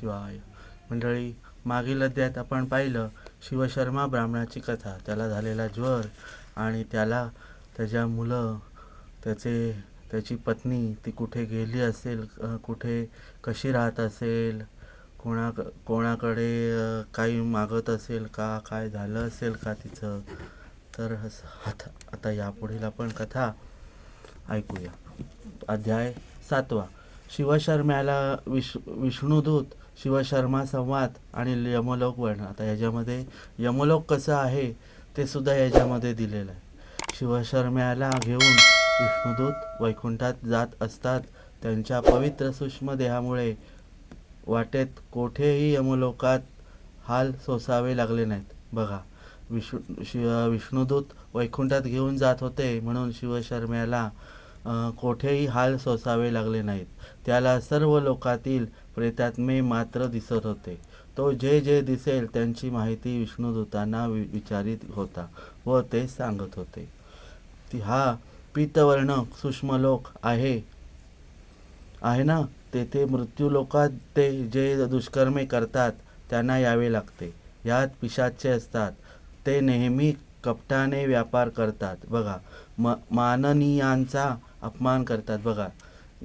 शिवाय. मंडळी मागील अध्यायात आपण पाहिलं शिवशर्मा ब्राह्मणाची कथा. त्याला झालेला ज्वर आणि त्याला त्याच्या मुलं त्याचे त्याची पत्नी ती कुठे गेली असेल कुठे कशी राहत असेल कोणा कोणाकडे काही मागत असेल का काय झालं असेल का तिचं? तर आता आता यापुढील आपण कथा ऐकूया. अध्याय सातवा. शिवशर्म्याला विष विष्णुदूत शिवशर्मा संवाद आणि यमलोक वर्णन आता याच्यामध्ये यमलोक कसं आहे ते सुद्धा याच्यामध्ये दिलेलं आहे. शिवशर्म्याला घेऊन विष्णुदूत वैकुंठात जात असतात. त्यांच्या पवित्र सूक्ष्म देहामुळे वाटेत कोठेही यमलोकात हाल सोसावे लागले नाहीत. बघा विष्णू शिव विष्णुदूत वैकुंठात घेऊन जात होते म्हणून शिवशर्म्याला कोठेही हाल सोसावे लागले नाहीत. त्याला सर्व लोकातील प्रेतात्मे मात्र दिसत होते. तो जे जे दिसेल त्यांची माहिती विष्णुदूतांना वि विचारित होता व ते सांगत होते. हा पितवर्ण सूक्ष्मलोक आहे. आहे ना? तेथे मृत्यूलोकात ते जे दुष्कर्मे करतात त्यांना यावे लागते. यात पिशाचे असतात. ते नेहमी कपटाने व्यापार करतात. बघा म माननीयांचा अपमान करतात. बघा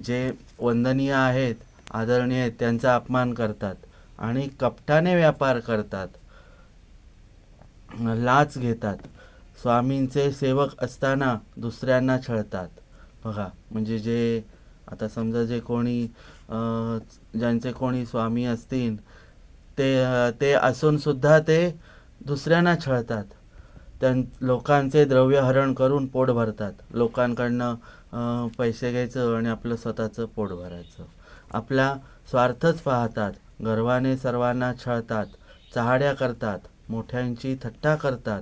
जे वंदनीय आहेत आदरणीय आहेत त्यांचा अपमान करतात आणि कपटाने व्यापार करतात. लाच घेतात. स्वामींचे सेवक असताना दुसऱ्यांना छळतात. बघा म्हणजे जे आता समजा जे कोणी ज्यांचे कोणी स्वामी असतील ते ते असून सुद्धा ते दुसऱ्यांना छळतात. त्यां लोकांचे द्रव्यहरण करून पोट भरतात. लोकांकडनं पैसे घ्यायचं आणि आपलं स्वतःचं पोट भरायचं. आपला स्वार्थच पाहतात गर्वाने सर्वांना छळतात चहाड्या करतात मोठ्यांची थट्टा करतात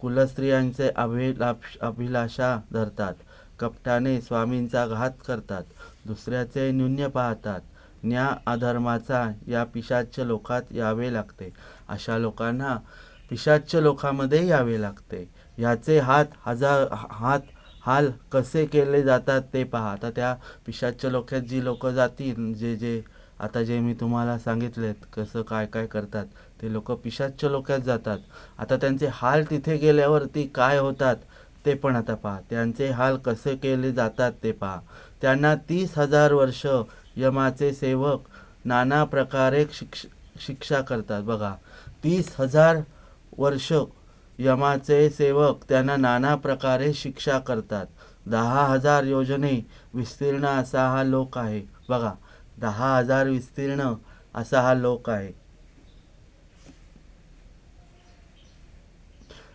कुलस्त्रियांचे अभिलाष अभिलाषा धरतात कपटाने स्वामींचा घात करतात दुसऱ्याचे न्यून्य पाहतात न्या अधर्माचा या पिशाच्य लोकात यावे लागते अशा लोकांना पिशाच्य लोकामध्ये यावे लागते याचे हात हजार हात हाल कसे केले जातात ते पहा. आता त्या पिशाच्या लोक्यात जी लोक जातील जे जे आता जे मी तुम्हाला सांगितलेत कसं काय काय करतात ते लोक पिशाच्या लोक्यात जातात. आता त्यांचे हाल तिथे गेल्यावरती काय होतात ते पण आता पहा. त्यांचे हाल कसे केले जातात ते पहा. त्यांना तीस हजार वर्ष यमाचे सेवक नाना प्रकारे शिक्ष शिक्षा करतात. बघा तीस हजार वर्ष यमाचे सेवक त्यांना नाना प्रकारे शिक्षा करतात. दहा हजार योजने विस्तीर्ण असा हा लोक आहे. बघा दहा हजार विस्तीर्ण असा हा लोक आहे.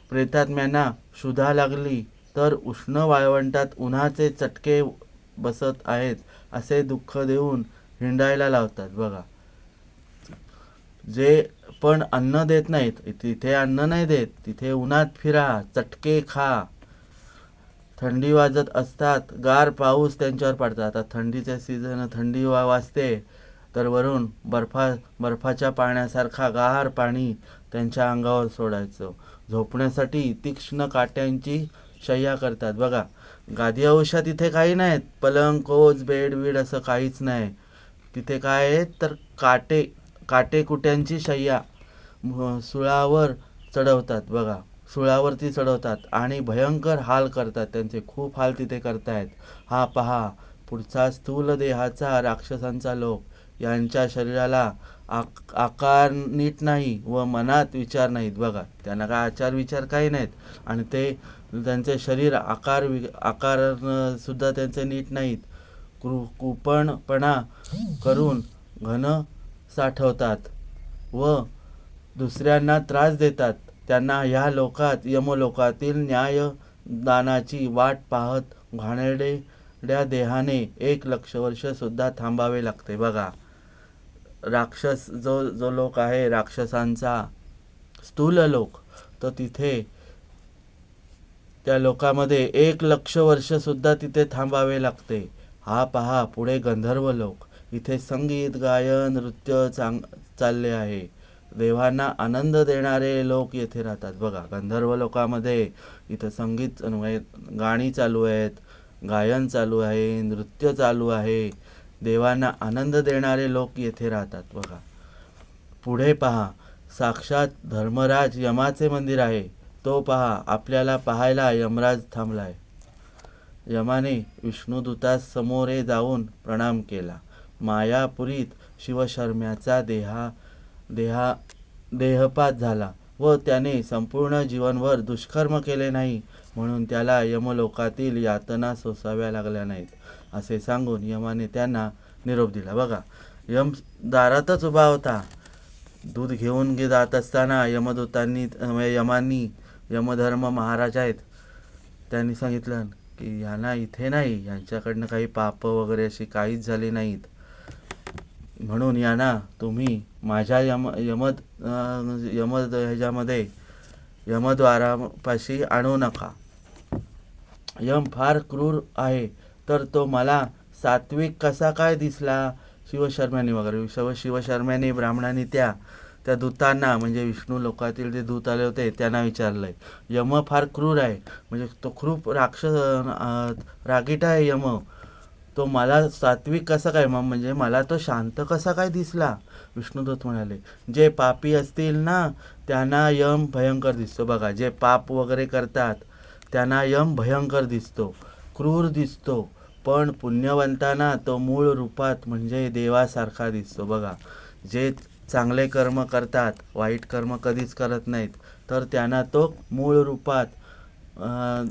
प्रेतात्म्यांना शुधा लागली तर उष्ण वाळवंटात उन्हाचे चटके बसत आहेत असे दुःख देऊन हिंडायला लावतात. बघा जे पण अन्न देत नाहीत. तिथे अन्न नाही देत. तिथे उन्हात फिरा चटके खा. थंडी वाजत असतात. गार पाऊस त्यांच्यावर पडतात. आता थंडीच्या सीझन थंडी वा वाजते. तर वरून बर्फा बर्फाच्या पाण्यासारखा गार पाणी त्यांच्या अंगावर सोडायचं. झोपण्यासाठी तीक्ष्ण काट्यांची शय्या करतात. बघा गादी औषध तिथे काही नाहीत. पलंग कोच बेड बीड असं काहीच नाही. तिथे काय आहेत? तर काटे काटेकुट्यांची शय्या सुळावर चढवतात बघा. सुळावरती चढवतात आणि भयंकर हाल करतात त्यांचे. खूप हाल तिथे करतायत. हा पहा पुढचा स्थूल देहाचा राक्षसांचा लोक. यांच्या शरीराला आक आकार नीट नाही व मनात विचार नाहीत बघा. त्यांना काय आचार विचार काही नाहीत. आणि ते त्यांचे शरीर आकार वि आकार सुद्धा त्यांचे नीट नाहीत. कृ कुपणपणा करून घन साठवतात व दुसऱ्यांना त्रास देतात. त्यांना ह्या लोकात यमलोकातील न्यायदानाची वाट पाहत घाणेरड्या देहाने एक लक्ष वर्षसुद्धा थांबावे लागते. बघा राक्षस जो जो लोक आहे राक्षसांचा स्थूल लोक तर तिथे त्या लोकामध्ये एक लक्ष वर्षसुद्धा तिथे थांबावे लागते. हा पहा पुढे गंधर्व लोक. इथे संगीत गायन नृत्य चांग चालले आहे. देवांना आनंद देणारे लोक येथे राहतात. बघा गंधर्व लोकामध्ये इथं संगीत चालू गाणी चालू आहेत गायन चालू आहे नृत्य चालू आहे. देवांना आनंद देणारे लोक येथे राहतात. बघा पुढे पहा. साक्षात धर्मराज यमाचे मंदिर आहे. तो पहा आपल्याला पाहायला यमराज थांबलाय. यमाने विष्णुदूतास समोरे जाऊन प्रणाम केला. मायापुरीत शिवशर्म्याचा देहा देहा देहपात झाला व त्याने संपूर्ण जीवनभर दुष्कर्म केले नाही म्हणून त्याला यमलोकातील यातना सोसाव्या लागल्या नाहीत असे सांगून यमाने त्यांना निरोप दिला. बघा यम दारातच उभा होता. दूध घेऊन गे जात असताना यमदूतांनी म्हणजे यमांनी यमधर्म महाराज आहेत त्यांनी सांगितलं की यांना इथे नाही यांच्याकडनं काही पाप वगैरे अशी काहीच झाली नाहीत. म्हणून यांना तुम्ही माझ्या यम यमद यमद ह्याच्यामध्ये यमद्वारापाशी आणू नका. यम फार क्रूर आहे तर तो मला सात्विक कसा काय दिसला? शिवशर्म्याने वगैरे शिव शिवशर्म्याने ब्राह्मणांनी त्या त्या दूतांना म्हणजे विष्णू लोकातील जे दूत आले होते त्यांना विचारलंय. यम फार क्रूर आहे म्हणजे तो खूप राक्षस रागीट आहे यम. तो मला सात्विक कसा काय मग म्हणजे मला तो शांत कसा काय दिसला? विष्णुदूत म्हणाले जे पापी असतील ना त्यांना यम भयंकर दिसतो बघा. जे पाप वगैरे करतात त्यांना यम भयंकर दिसतो क्रूर दिसतो. पण पुण्यवंतांना तो मूळ रूपात म्हणजे देवासारखा दिसतो बघा. जे चांगले कर्म करतात वाईट कर्म कधीच करत नाहीत तर त्यांना तो मूळ रूपात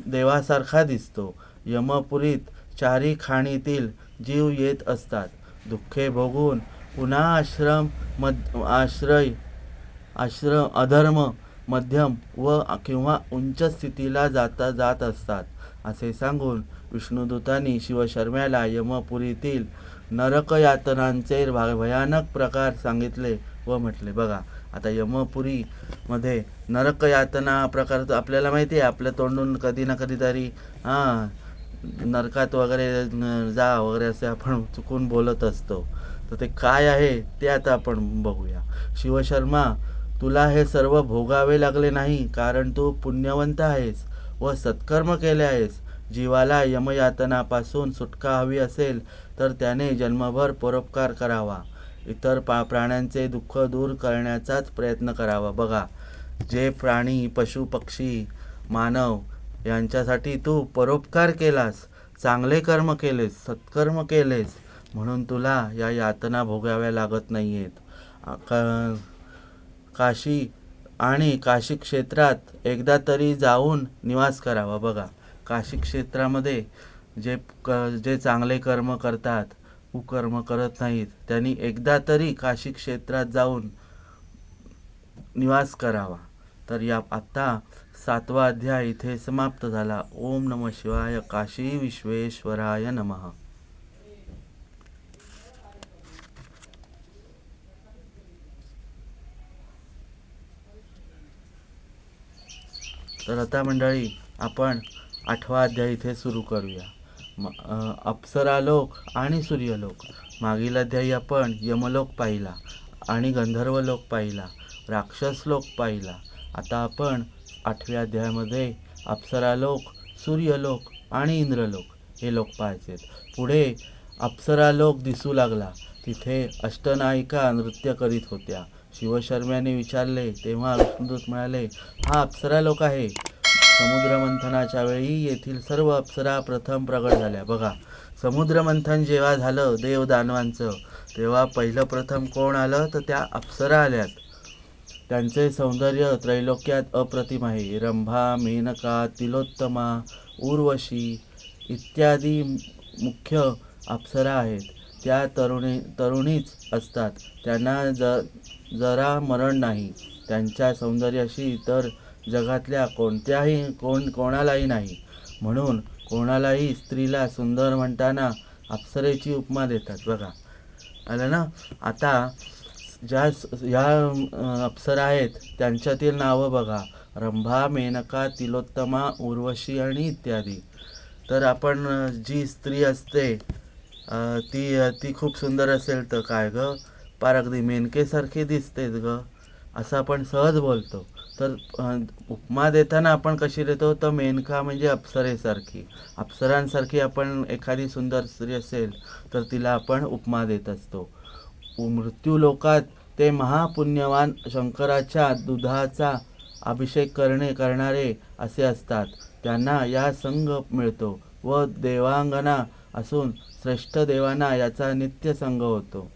देवासारखा दिसतो. यमपुरीत चारी खाणीतील जीव येत असतात. दुःखे भोगून पुन्हा आश्रम मद आश्रय आश्रम अधर्म मध्यम व किंवा उंच स्थितीला जाता जात असतात. असे सांगून विष्णुदूतांनी शिवशर्म्याला यमपुरीतील नरकयातनांचे भयानक प्रकार सांगितले व म्हटले बघा आता यमपुरीमध्ये नरकयातना प्रकार तर आपल्याला माहिती आहे. आपल्या तोंडून कधी ना कधीतरी हां नरकात वगैरे न- जा वगैरे असे आपण चुकून बोलत असतो. तर ते काय आहे ते आता आपण बघूया. शिवशर्मा तुला हे सर्व भोगावे लागले नाही कारण तू पुण्यवंत आहेस व सत्कर्म केले आहेस. जीवाला यमयातनापासून सुटका हवी असेल तर त्याने जन्मभर परोपकार करावा. इतर पा प्राण्यांचे दुःख दूर करण्याचाच प्रयत्न करावा. बघा जे प्राणी पशु पक्षी मानव यांच्यासाठी तू परोपकार केलास चांगले कर्म केलेस सत्कर्म केलेस म्हणून तुला या यातना भोगाव्या लागत नाही आहेत काशी आणि काशी क्षेत्रात एकदा तरी जाऊन निवास करावा बघा. काशी क्षेत्रामध्ये जे क जे चांगले कर्म करतात कुकर्म करत नाहीत त्यांनी एकदा तरी काशी क्षेत्रात जाऊन निवास करावा. तर या आत्ता सातवा अध्याय इथे समाप्त झाला. ओम नम शिवाय काशी विश्वेश्वराय नमः. तर आता मंडळी आपण आठवा अध्याय इथे सुरू करूया. म अप्सरालोक आणि सूर्यलोक. मागील अध्यायी आपण यमलोक पाहिला आणि गंधर्व लोक पाहिला राक्षस लोक पाहिला. आता आपण आठव्या अध्यायामध्ये अप्सरालोक सूर्यलोक आणि इंद्रलोक हे लोक पाहायचेत. पुढे अप्सरालोक दिसू लागला. तिथे अष्टनायिका नृत्य करीत होत्या. शिवशर्म्याने विचारले तेव्हा विष्णुदूत म्हणाले हा अप्सरालोक आहे. समुद्रमंथनाच्या वेळी येथील सर्व अप्सरा प्रथम प्रगट झाल्या. बघा समुद्रमंथन जेव्हा झालं देव दानवांचं तेव्हा पहिलं प्रथम कोण आलं? तर त्या अप्सरा आल्यात. त्यांचे सौंदर्य त्रैलोक्यात अप्रतिम आहे. रंभा मेनका तिलोत्तमा उर्वशी इत्यादी मुख्य अप्सरा आहेत. त्या तरुणी तरुणीच असतात. त्यांना ज जरा मरण नाही. त्यांच्या सौंदर्याशी इतर जगातल्या कोणत्याही कोण कोणालाही नाही. म्हणून कोणालाही स्त्रीला सुंदर म्हणताना अप्सरेची उपमा देतात. बघा. आलं ना? आता ज्या ह्या अप्सरा आहेत त्यांच्यातील नावं बघा. रंभा मेनका तिलोत्तमा उर्वशी आणि इत्यादी. तर आपण जी स्त्री असते ती ती खूप सुंदर असेल तर काय ग? पार अगदी मेनकेसारखी दिसतेच ग. असं आपण सहज बोलतो. तर उपमा देताना आपण कशी देतो? तर मेनका म्हणजे अप्सरेसारखी. अप्सरांसारखी आपण एखादी सुंदर स्त्री असेल तर तिला आपण उपमा देत असतो. मृत्यूलोकात ते महापुण्यवान शंकराच्या दुधाचा अभिषेक करणे करणारे असे असतात. त्यांना या संघ मिळतो व देवांगना असून श्रेष्ठ देवांना याचा नित्य संघ होतो.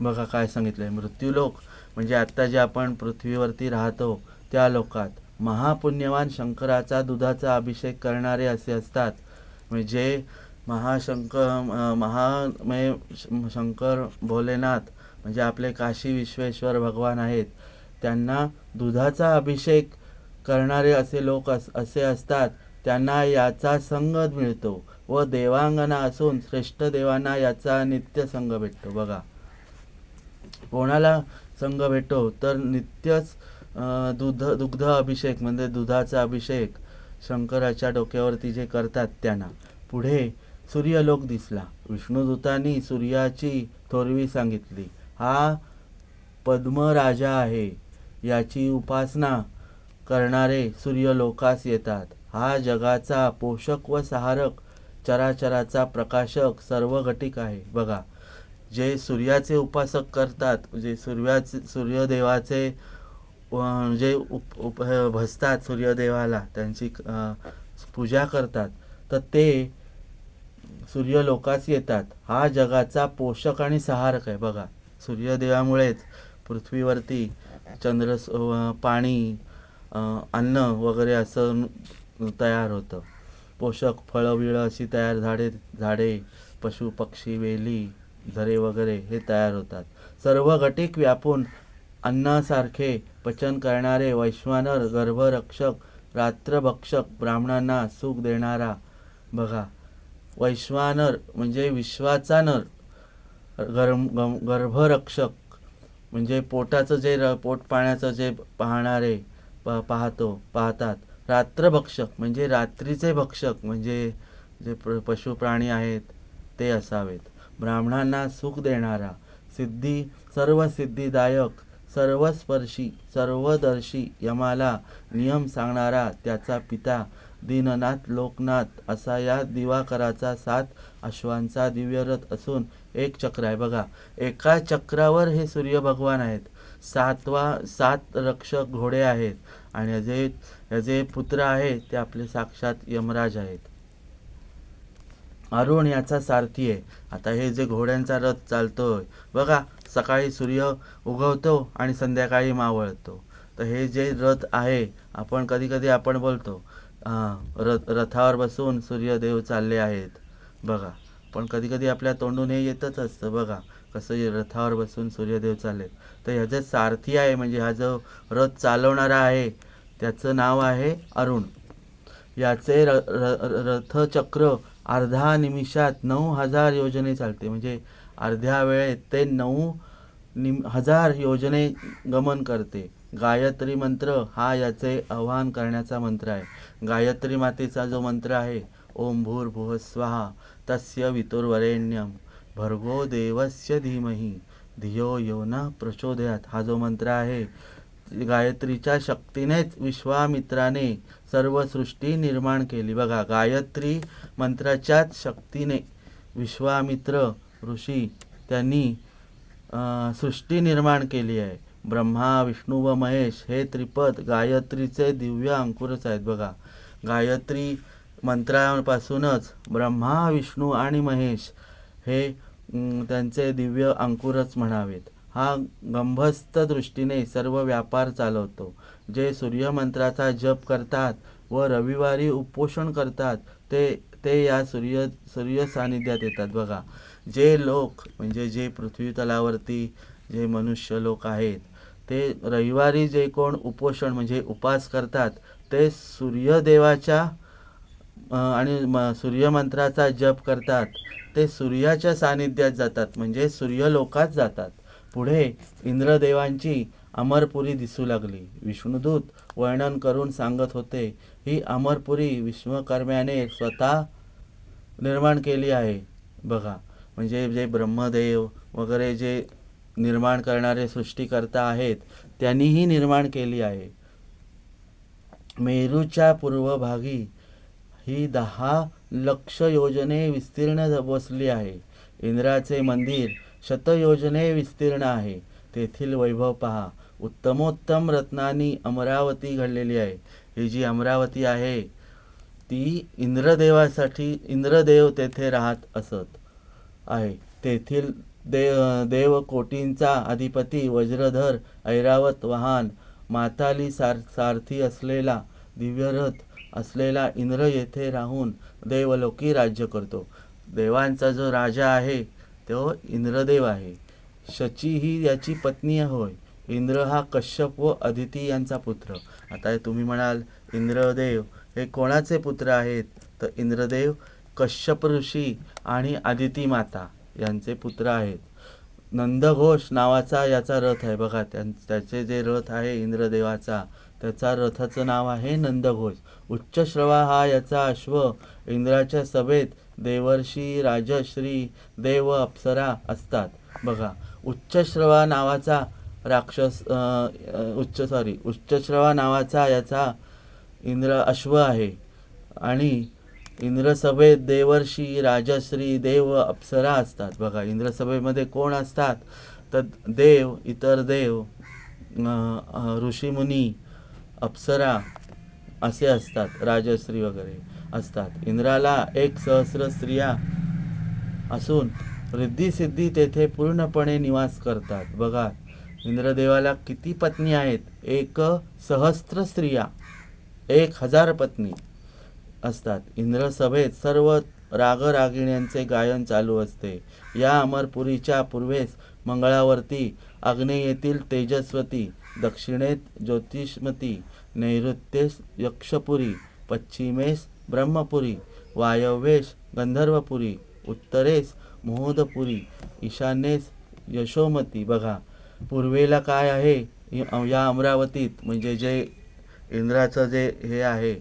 बघा काय सांगितलंय. मृत्यूलोक म्हणजे आत्ता जे आपण पृथ्वीवरती राहतो त्या लोकात महापुण्यवान शंकराचा दुधाचा अभिषेक करणारे असे असतात. म्हणजे महाशंकर महामय शंकर भोलेनाथ म्हणजे आपले काशी विश्वेश्वर भगवान आहेत त्यांना दुधाचा अभिषेक करणारे असे लोक अस असे असतात त्यांना याचा संग मिळतो व देवांगना असून श्रेष्ठ देवांना याचा नित्य संग भेटतो. बघा. कोणाला संघ भेटतो तर नित्यच दुध दुग्ध अभिषेक म्हणजे दुधाचा अभिषेक. शंकराच्या डोक्यावरती जे करतात त्यांना. पुढे सूर्यलोक दिसला. विष्णुदूतांनी सूर्याची थोरवी सांगितली. हा पद्मराजा आहे. याची उपासना करणारे सूर्यलोकास येतात. हा जगाचा पोषक व सहारक चराचराचा प्रकाशक सर्व घटिक आहे. बघा जे सूर्याचे उपासक करतात जे सूर्याचे सूर्यदेवाचे जे उप उप हे भजतात सूर्यदेवाला त्यांची पूजा करतात तर ते सूर्यलोकास येतात. हा जगाचा पोषक आणि सहारक आहे बघा. सूर्यदेवामुळेच पृथ्वीवरती चंद्र पाणी अन्न वगैरे असं तयार होतं. पोषक फळं बिळं अशी तयार झाडे झाडे पशु पक्षी वेली झरे वगैरे हे तयार होतात. सर्व घटिक व्यापून अन्नासारखे पचन करणारे वैश्वानर गर्भरक्षक रात्रभक्षक ब्राह्मणांना सुख देणारा बघा. वैश्वानर म्हणजे विश्वाचा नर गर्म गम- गर्भरक्षक म्हणजे पोटाचं जे र पोट पाण्याचं जे पाहणारे प पाहतो पाहतात. रात्रभक्षक म्हणजे रात्रीचे भक्षक म्हणजे जे प्र पशुप्राणी आहेत ते असावेत. ब्राह्मणांना सुख देणारा सिद्धी सर्व सिद्धिदायक सर्वस्पर्शी सर्वदर्शी यमाला नियम सांगणारा त्याचा पिता दीननाथ लोकनाथ असा या दिवाकराचा सात अश्वांचा दिव्यरथ असून एक चक्र आहे. बघा एका चक्रावर हे सूर्य भगवान आहेत. सातवा सात रक्षक घोडे आहेत आणि याचे याचे पुत्र आहेत ते आपले साक्षात यमराज आहेत. अरुण याचा सारथी आहे. आता हे जे घोड्यांचा रथ चालतोय बघा सकाळी सूर्य उगवतो आणि संध्याकाळी मावळतो. तर हे जे रथ आहे आपण कधी कधी आपण बोलतो रथ रथावर बसून सूर्यदेव चालले आहेत. बघा पण कधी कधी आपल्या तोंडून हे येतच असतं. बघा कसं रथावर बसून सूर्यदेव चालले तर ह्याचं सारथी आहे म्हणजे हा जो रथ चालवणारा आहे त्याचं नाव आहे अरुण. याचे र र रथचक्र अर्धा निमिषात नऊ हजार योजने चालते. म्हणजे अर्ध्या वेळेत ते नऊ निम हजार योजने गमन करते. गायत्री मंत्र हा याचे आवाहन करण्याचा मंत्र आहे. गायत्री मातेचा जो मंत्र आहे ओम भूर्भुवः स्वाहा तस्य वितुर्वरेण्यम भर्गो देवस्य धीमही धियो यो न प्रचोदयात. हा जो मंत्र आहे गायत्रीच्या शक्तीनेच विश्वामित्राने सर्व सृष्टी निर्माण केली. बघा गायत्री मंत्राच्याच शक्तीने विश्वामित्र ऋषी त्यांनी सृष्टी निर्माण केली आहे. ब्रह्मा विष्णू व महेश हे त्रिपद गायत्रीचे दिव्य अंकुरच आहेत बघा. गायत्री मंत्रापासूनच ब्रह्मा विष्णू आणि महेश हे त्यांचे दिव्य अंकुरच म्हणावेत. हा गंभस्थ दृष्टीने सर्व व्यापार चालवतो. जे सूर्यमंत्राचा जप करतात व रविवारी उपोषण करतात ते ते या सूर्य सूर्य सानिध्यात येतात बघा. जे लोक म्हणजे जे पृथ्वी तलावरती जे मनुष्य लोक आहेत ते रविवारी जे कोण उपोषण म्हणजे उपास करतात ते सूर्यदेवाच्या आणि म सूर्यमंत्राचा जप करतात. ते सूर्याच्या सानिध्यात जातात म्हणजे सूर्यलोकात जातात. पुढे इंद्रदेवांची अमरपुरी दिसू लागली. विष्णुदूत वर्णन करून सांगत होते ही अमरपुरी विश्वकर्म्याने स्वतः निर्माण केली आहे. बघा म्हणजे जे ब्रह्मदेव वगैरे जे निर्माण करणारे सृष्टीकर्ता आहेत त्यांनीही निर्माण केली आहे. मेरूच्या पूर्व भागी ही दहा लक्ष योजने विस्तीर्ण बसली आहे. इंद्राचे मंदिर शतयोजने विस्तीर्ण आहे. तेथील वैभव पहा. उत्तमोत्तम रत्नांनी अमरावती घडलेली आहे. ही जी अमरावती आहे ती इंद्रदेवासाठी इंद्रदेव तेथे राहत असत. आहे. तेथील देव देवकोटींचा अधिपती वज्रधर ऐरावत वाहन माताली सार सारथी असलेला दिव्यरथ असलेला इंद्र येथे राहून देवलोकी राज्य करतो. देवांचा जो राजा आहे तो इंद्रदेव आहे. शची ही याची पत्नी होय. इंद्र हा कश्यप व अदिती यांचा पुत्र. आता हे तुम्ही म्हणाल इंद्रदेव हे कोणाचे पुत्र आहेत? तर इंद्रदेव कश्यप ऋषी आणि आदिती माता यांचे पुत्र आहेत. नंदघोष नावाचा याचा रथ आहे. बघा त्यां त्याचे जे रथ आहे इंद्रदेवाचा त्याचा रथाचं नाव आहे नंदघोष उच्चश्रवा हा याचा अश्व. इंद्राच्या सभेत देवर्षी राजश्री देव अप्सरा असतात. बघा उच्चश्रवा नावाचा राक्षस उच्च सॉरी उच्चश्रवा नावाचा याचा इंद्र अश्व आहे. आणि इंद्रसभेत देवर्षी राजश्री देव अप्सरा असतात. बघा इंद्रसभेमध्ये कोण असतात? तर देव इतर देव ऋषीमुनी अप्सरा असे असतात राजश्री वगैरे असतात. इंद्राला एक सहस्र स्त्रिया असून रिद्धी सिद्धी तेथे पूर्णपणे निवास करतात. बघा इंद्रदेवाला किती पत्नी आहेत? एक सहस्त्र स्त्रिया एक हजार पत्नी. असतात. इंद्रसभेत सर्व रागरागिण्यांचे गायन चालू असते. या अमरपुरीच्या पूर्वेस मंगळावरती आग्नेयेतील तेजस्वती दक्षिणेत ज्योतिषमती नैऋत्येस यक्षपुरी पश्चिमेस ब्रह्मपुरी वायव्येस गंधर्वपुरी उत्तरेस मोहदपुरी ईशान्येस यशोमती. बघा पूर्वेला काय आहे? या अमरावतीत म्हणजे जे इंद्राचं जे हे आहे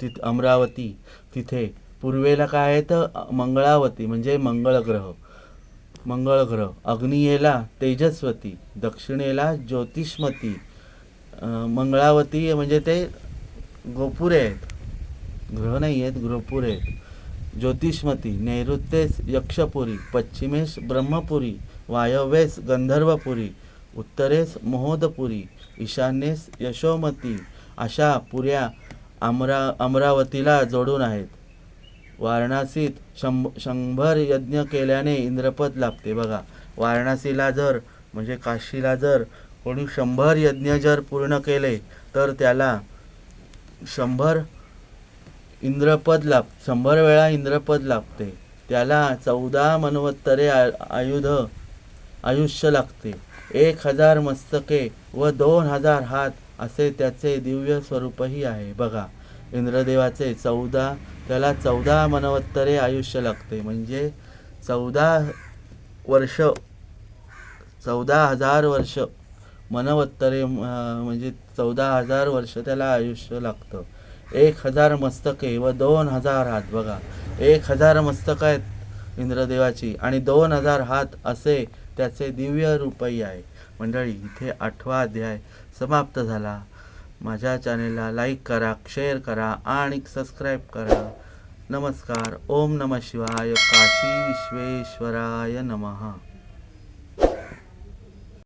तिथ अमरावती तिथे. पूर्वेला काय आहे तर मंगळावती म्हणजे मंगळग्रह. मंगळग्रह. अग्नियेला तेजस्वती दक्षिणेला ज्योतिष्मती. मंगळावती म्हणजे ते गोपुरे आहेत. ग्रह नाही आहेत गोपुरे आहेत. ज्योतिष्मती नैऋत्येस यक्षपुरी पश्चिमेस ब्रह्मपुरी वायव्येस गंधर्वपुरी उत्तरेस मोहोदपुरी ईशान्येस यशोमती अशा पुऱ्या अमरा अमरावतीला जोडून आहेत. वाराणसीत शंभ शंभर यज्ञ केल्याने इंद्रपद लाभते. बघा वाराणसीला जर म्हणजे काशीला जर कोणी शंभर यज्ञ जर पूर्ण केले तर त्याला शंभर इंद्रपद लाभ शंभर वेळा इंद्रपद लाभते. त्याला चौदा मनवत्तरे आयुध आयुष्य लागते. एक हजार मस्तके व दोन हजार हात असे त्याचे दिव्य स्वरूपही आहे. बघा इंद्रदेवाचे चौदा त्याला चौदा मनवत्तरे आयुष्य लागते. म्हणजे चौदा वर्ष चौदा हजार वर्ष मनवत्तरे म्हणजे चौदा हजार वर्ष त्याला आयुष्य लागतं. एक हजार मस्तके व दोन हजार हात. बघा एक हजार मस्तक आहेत इंद्रदेवाची आणि दोन हजार हात असे त्याचे दिव्य रूपही आहे. मंडळी इथे आठवा अध्याय. समाप्त झाला. माझ्या चॅनेलला लाईक करा शेअर करा आणि सबस्क्राईब करा. नमस्कार. ओम नम शिवाय. काशी विश्वेश्वराय नमः.